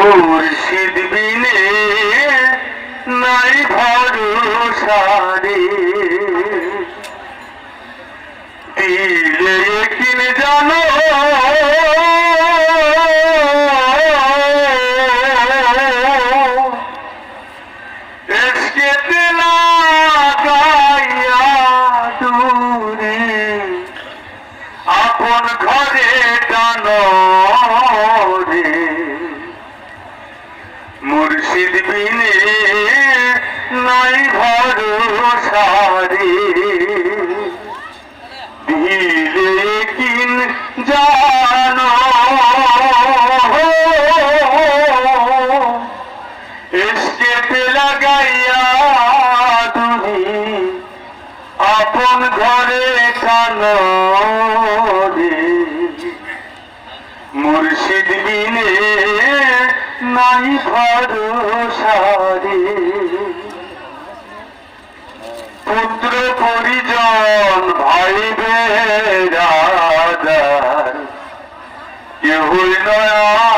মুর্শিদ বিনে নাই ভরসারে। দিলে কিন জানো ভরসা রে দিলে কিন জানো। এসকে লাগাইয়া তুমি আপন ঘরে রে। মুর্শিদ বিনে নাই ভরসা রে। পুত্র পরিজন ভাই বেড়াদার কেহই নয়াপন।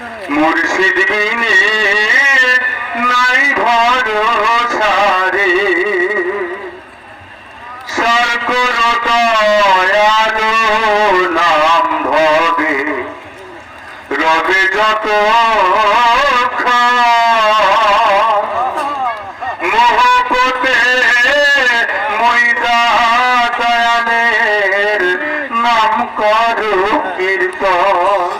মুর্শিদ বিনে নাই ভরসা রে সরকর দয়ালো নাম ভবে। রবে যত মোহপতে ময়দা দয়ালের নাম করো কীর্তন।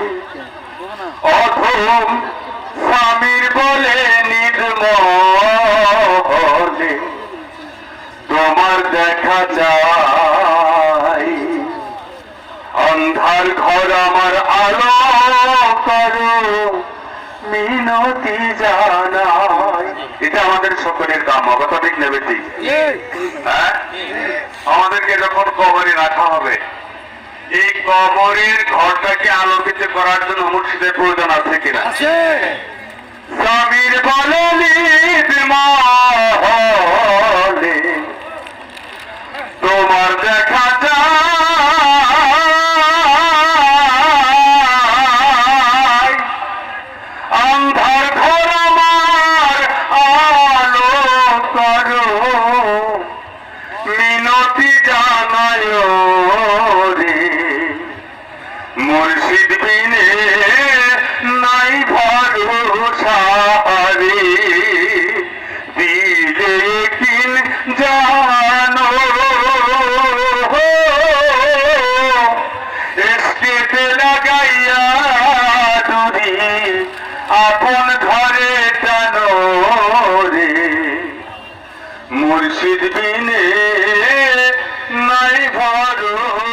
স্বামীর বলে নির্মলে। তোমার দেখা চাই। অন্ধার ঘর আমার আলো করো মিনতি জানাই। এটা আমাদের সকলের কাম কথা ঠিক নেবে ঠিক। হ্যাঁ? আমাদেরকে যখন কবরে রাখা হবে এই কবরের ঘরটাকে আলোকিত করার জন্য মুর্শিদের প্রয়োজন আছে কিনা? স্বামীর বললি লাগাইয়া দুরি আপন ঘরে টানো রে। মুর্শিদ বিনে নাই ভরসা